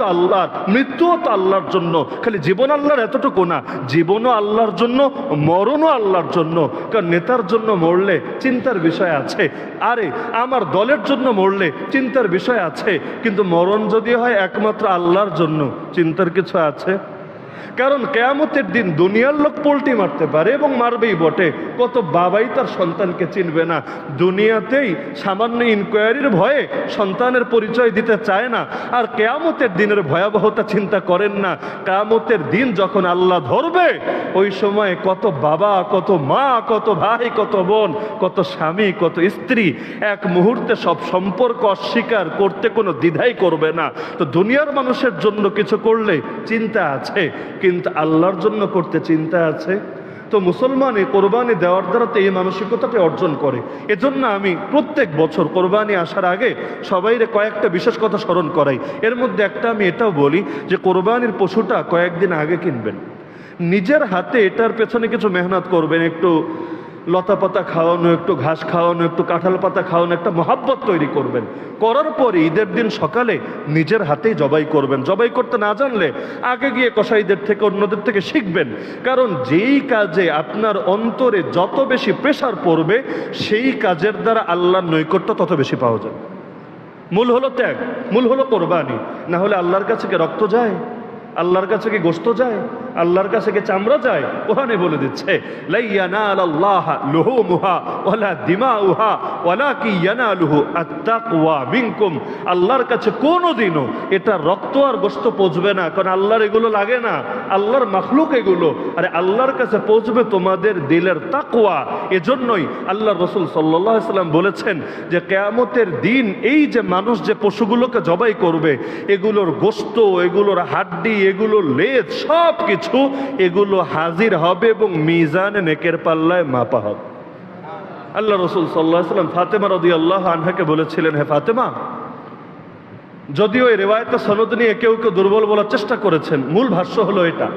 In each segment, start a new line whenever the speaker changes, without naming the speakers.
তো আল্লাহর, মৃত্যুও তো আল্লাহর জন্য। খালি জীবন আল্লাহর এতটুকু না, জীবনও আল্লাহর জন্য, মরণও আল্লাহর জন্য। কারণ নেতার জন্য মরলে চিন্তার বিষয় আছে। আরে, আমার দলের জন্য মরলে চিন্তার বিষয় আছে। কিন্তু মরণ যদি হয় একমাত্র আল্লাহর জন্য, চিন্তার কিছু আছে? কারণ কেয়ামতের দিন দুনিয়ার লোক পোল্টি মারতে পারে এবং মারবেই বটে। কত বাবাই তার সন্তানকে চিনবে না। দুনিয়াতেই সামান্য ইনকোয়ারির ভয়ে সন্তানের পরিচয় দিতে চায় না। আর কেয়ামতের দিনের ভয়াবহতা চিন্তা করেন না। কেয়ামতের দিন যখন আল্লাহ ধরবে, ওই সময় কত বাবা, কত মা, কত ভাই, কত বোন, কত স্বামী, কত স্ত্রী এক মুহূর্তে সব সম্পর্ক অস্বীকার করতে কোনো দ্বিধাই করবে না। তো দুনিয়ার মানুষের জন্য কিছু করলে চিন্তা আছে। কিন্তু আল্লাহর জন্য করতে চিন্তা আছে। তো মুসলমান এই কোরবানি দেওয়ার দ্বারা তো এই মানসিকতাটি অর্জন করে। এজন্য আমি প্রত্যেক বছর কোরবানি আসার আগে সবাইরে কয়েকটা বিশেষ কথা স্মরণ করাই। এর মধ্যে একটা আমি এটাও বলি যে কোরবানির পশুটা কয়েকদিন আগে কিনবেন। নিজের হাতে এটার পেছনে কিছু মেহনত করবেন, একটু লতা পাতা খাওয়ানো, একটু ঘাস খাওয়ানো, একটু কাঁঠাল পাতা খাওয়ানো, একটা মহাব্বত তৈরি করবেন। করার পরে ঈদের দিন সকালে নিজের হাতেই জবাই করবেন। জবাই করতে না জানলে আগে গিয়ে কসাইদের থেকে, অন্যদের থেকে শিখবেন। কারণ যেই কাজে আপনার অন্তরে যত বেশি প্রেশার পড়বে, সেই কাজের দ্বারা আল্লাহর নৈকট্য তত বেশি পাওয়া যায় মূল হলো ত্যাগ, মূল হলো কোরবানি। না হলে আল্লাহর কাছে কি রক্ত যায়? আল্লাহর কাছে কি গোস্ত যায়? আল্লাহর কাছে কি চামড়া যায় ওখানে বলে দিচ্ছে আল্লাহর কাছে কোনোদিনও এটা রক্ত আর গোস্ত পৌঁছবে না, কারণ আল্লাহর এগুলো লাগে না, আল্লাহর মাখলুক এগুলো। আরে আল্লাহর কাছে পৌঁছবে তোমাদের দিলের তাকওয়া। এজন্যই আল্লাহ রসুল সাল্লাম বলেছেন যে, কেয়ামতের দিন এই যে মানুষ যে পশুগুলোকে জবাই করবে, এগুলোর গোস্ত, এগুলোর হাড্ডি, এগুলোর লেজ সব কিছু এগুলো হাজির হবে এবং মিজান নেকের পাল্লায় মাপা হবে। আল্লাহ রসুল সাল্লাহ সাল্লাম ফাতেমা রদি আল্লাহ আনহাকে বলেছিলেন, হে ফাতেমা, যদিও এই রেওয়ায়তে সনদ নিয়ে কেউ কেউ দুর্বল বলার চেষ্টা করেছেন, মূল ভাষ্য হলো এটা,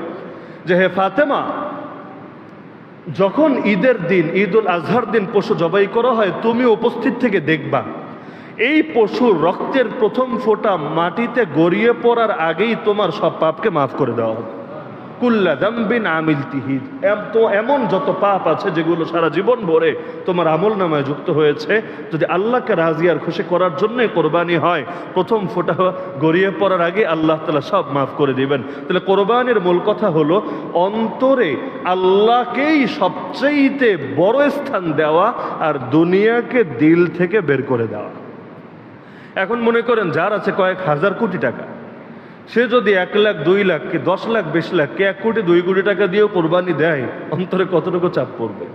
যে হে ফাতেমা, যখন ঈদের দিন ঈদ উল আজহার দিন পশু জবাই করা হয়, তুমি উপস্থিত থেকে দেখবা, এই পশুর রক্তের প্রথম ফোঁটা মাটিতে গড়িয়ে পড়ার আগেই তোমার সব পাপকে মাফ করে দেওয়া হবে। কুল্লা তিহিদ। এমন যত পাপ আছে যেগুলো সারা জীবন ভরে তোমার আমল নামায় যুক্ত হয়েছে, যদি আল্লাহকে রাজি আর খুশি করার জন্যই কোরবানি হয়, প্রথম ফোটা গড়িয়ে পড়ার আগে আল্লাহ তালা সব মাফ করে দিবেন। তাহলে কোরবানির মূল কথা হলো, অন্তরে আল্লাহকেই সবচেয়েতে বড় স্থান দেওয়া আর দুনিয়াকে দিল থেকে বের করে দেওয়া। এখন মনে করেন, যার আছে কয়েক হাজার কোটি টাকা। সে যদি এক লাখ, দুই লাখ কি দশ লাখ, বিশ লাখ, কি এক কোটি, দুই কোটি টাকা দিয়েও কোরবানি দেয়, অন্তরে কতটুকু চাপ পড়বে?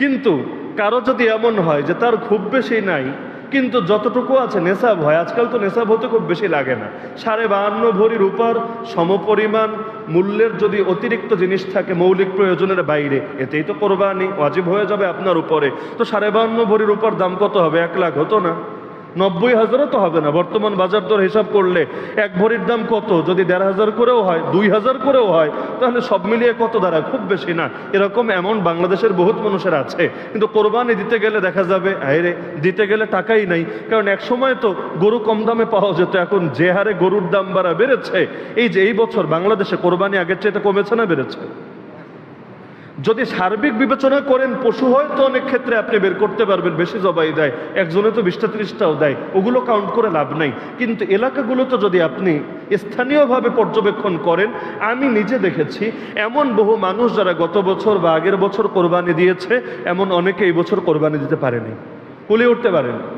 কিন্তু কারও যদি এমন হয় যে তার খুব বেশি নাই, কিন্তু যতটুকু আছে নেশাব হয়, আজকাল তো নেশাব হতে খুব বেশি লাগে না। সাড়ে বাহান্ন ভরির উপর সমপরিমাণ মূল্যের যদি অতিরিক্ত জিনিস থাকে মৌলিক প্রয়োজনের বাইরে, এতেই তো কোরবানি ওয়াজিব হয়ে যাবে আপনার উপরে। তো সাড়ে বাহান্ন ভরির উপর দাম কত হবে? এক লাখ হতো না। নব্বই হাজারও তো হবে না। বর্তমান বাজার দর হিসাব করলে এক ভরির দাম কত? যদি দেড় হাজার করেও হয়, দুই হাজার করেও হয়, তাহলে সব মিলিয়ে কত দাঁড়ায় খুব বেশি না। এরকম এমন বাংলাদেশের বহুত মানুষের আছে। কিন্তু কোরবানি দিতে গেলে দেখা যাবে আরে দিতে গেলে টাকাই নাই। কারণ এক সময় তো গরু কম দামে পাওয়া যেত, এখন যে হারে গরুর দাম বাড়া বেড়েছে, এই যে এই বছর বাংলাদেশে কোরবানি আগের চেয়ে কমেছে না বেড়েছে? যদি সার্বিক বিবেচনা করেন পশু হয়, তো অনেক ক্ষেত্রে আপনি বের করতে পারবেন, বেশি জবাই দেয়। একজনে তো বিশটা, ত্রিশটাও দেয়। ওগুলো কাউন্ট করে লাভ নাই। কিন্তু এলাকাগুলোতে যদি আপনি স্থানীয়ভাবে পর্যবেক্ষণ করেন, আমি নিজে দেখেছি, এমন বহু মানুষ যারা গত বছর বা আগের বছর কোরবানি দিয়েছে, এমন অনেকে এই বছর কোরবানি দিতে পারেনি। কুলিয়ে উঠতে পারেনি।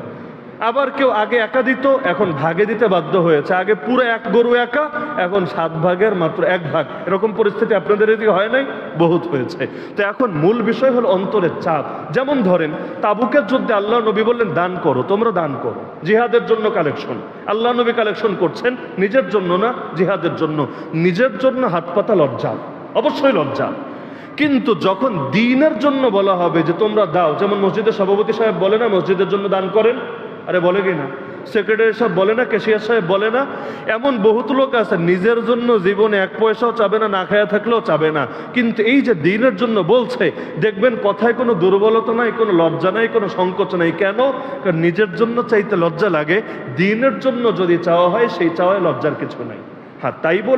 আবার কেউ আগে একা দিত, এখন ভাগে দিতে বাধ্য হয়েছে। আগে পুরো এক গরু একা, এখন সাত ভাগের মাত্র এক ভাগ। এরকম পরিস্থিতি আপনাদের এদিকে হয় নাই? বহুত হয়েছে। তো এখন মূল বিষয় হলো অন্তরের চাপ। যেমন ধরেন, তাবুকের যুদ্ধে আল্লাহ নবী বললেন, দান করো, তোমরা দান করো। জিহাদের জন্য কালেকশন আল্লাহ নবী কালেকশন করছেন, নিজের জন্য না, জিহাদের জন্য। নিজের জন্য হাত পাতা লজ্জা, অবশ্যই লজ্জা। কিন্তু যখন দিনের জন্য বলা হবে যে তোমরা দাও, যেমন মসজিদের সভাপতি সাহেব বলে না, মসজিদের জন্য দান করেন? আরে বলে কি না? সেক্রেটারি সাহেব বলে না কেশিয়ার সাহেব বলে না। এমন বহুত লোক আছে, নিজের জন্য জীবনে এক পয়সাও চাবে না না খায়া থাকলেও চাবে না। কিন্তু এই যে দিনের জন্য বলছে, দেখবেন কথায় কোনো দুর্বলতা নাই, কোনো লজ্জা নাই, কোনো সংকোচ নাই। কেন? কারণ নিজের জন্য চাইতে লজ্জা লাগে। দিনের জন্য যদি চাওয়া হয়, সেই চাওয়ায় লজ্জার কিছু নাই। হ্যাঁ তাই বলে